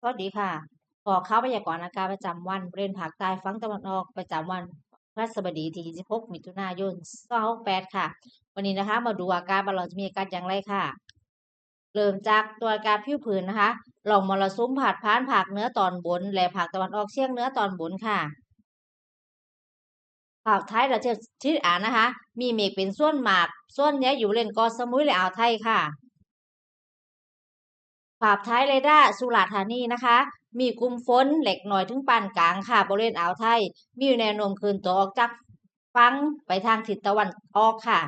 สวัสดีค่ะขอข่าวพยากรณ์อากาศประจำวันบริเวณภาคใต้ฝั่งตะวันออกประจำวันพฤหัสบดีที่ 26 มิถุนายน 2568 ค่ะ วันนี้นะคะ มาดูอากาศว่าเราจะมีอากาศอย่างไรค่ะ เริ่มจากตัวอากาศผิวผืนนะคะร่องมรสุมพาดผ่านภาคเหนือตอนบน และภาคตะวันออกเฉียงเหนือตอนบนค่ะภาคท้ายเราจะทิศอ่านนะคะ มีเมฆเป็นส่วนมาก ส่วนใหญ่อยู่บริเวณเกาะสมุยและอ่าวไทยค่ะ ภาพท้ายเรดาร์สุราษฎร์ธานีนะคะ มีกลุ่มฝนเล็กน้อยถึงปานกลางค่ะบริเวณอ่าวไทย มีแนวโน้มเคลื่อนตัวออกจากฝั่งไปทางทิศตะวันออกค่ะ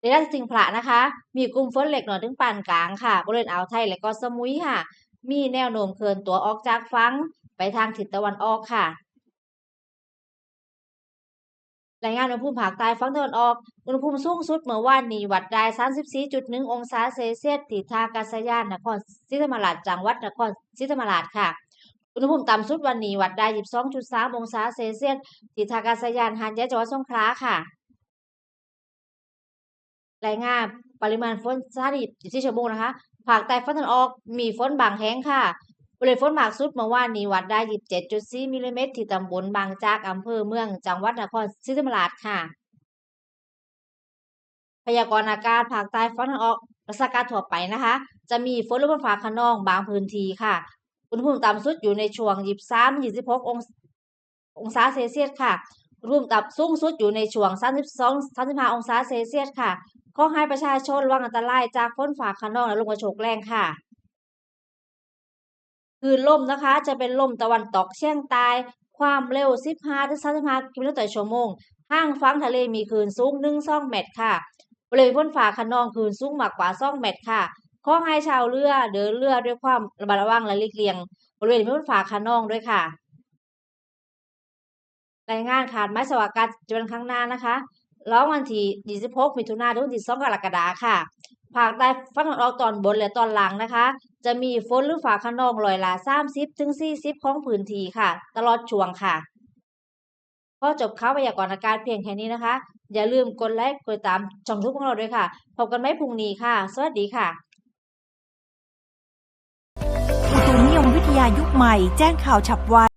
เรดาร์สิงห์พระนะคะ มีกลุ่มฝนเล็กน้อยถึงปานกลางค่ะบริเวณอ่าวไทยและก็สมุยค่ะ มีแนวโน้มเคลื่อนตัวออกจากฝั่งไปทางทิศตะวันออกค่ะ รายงานอุณหภูมิภาคใต้ฝั่งตะวันออก อุณหภูมิสูงสุดเมื่อวานนี้วัดได้ 34.1 องศาเซลเซียสที่ท่ากาศยานนครศรีธรรมราชจังหวัดนครศรีธรรมราชค่ะ อุณหภูมิต่ำสุดวันนี้วัดได้22.3 องศาเซลเซียสที่ท่ากาศยานหาดใหญ่จังหวัดสงขลาค่ะ รายงานปริมาณฝนสถานี24ชั่วโมงนะคะ ภาคใต้ฝั่งตะวันออกมีฝนบางแห่งค่ะ ปริมาณฝนมากสุดเมื่อวานนี้วัดได้27.4 มิลลิเมตรที่ตำบลบางจากอำเภอเมืองจังหวัดนครศรีธรรมราชค่ะ พยากรณ์อากาศภาคใต้ฝนออกรัศกาลทั่วไปนะคะ จะมีฝนหรือฝนฟ้าคะนองบางพื้นที่ค่ะ อุณหภูมิต่ำสุดอยู่ในช่วง 23-26องศองศาเซลเซียสค่ะอุณหภูมิต่ำสูงสุดอยู่ในช่วง 32-35 องศาเซลเซียสค่ะ ขอให้ประชาชนระวังอันตรายจากฝนฟ้าคะนองและลมกระโชกแรงค่ะ คืนลมนะคะ จะเป็นลมตะวันตกเฉียงใต้ความเร็ว 15-35กิโลเมตรต่อชั่วโมงห่างฝั่งทะเลมีคลื่นสูง1-2เมตรค่ะบริเวณฝนฟ้าคะนองคลื่นสูงมากกว่า 2 เมตรค่ะขอให้ชาวเรือเดินเรือด้วยความระมัดระวังและหลีกเลี่ยงบริเวณฝนฟ้าคะนองด้วยค่ะรายงานขาดไม้สวากาศจนข้งหน้านะคะร้องวันที่26มิถุนายนถึง22กรกฎาคมค่ะภาคใต้ฝั่งตะวันออกตอนบนและตอนล่างนะคะ จะมีฝนหรือฝาคะนองลอยละ30ถึง40 ของพื้นที่ค่ะ ตลอดช่วงค่ะพอจบข่าวพยากรณ์อากาศเพียงแค่นี้นะคะ อย่าลืมกดไลค์กดติดตามช่องทุกของเราด้วยค่ะ พบกันใหม่พรุ่งนี้ค่ะ สวัสดีค่ะอุตุนิยมวิทยายุคใหม่แจ้งข่าวฉับไว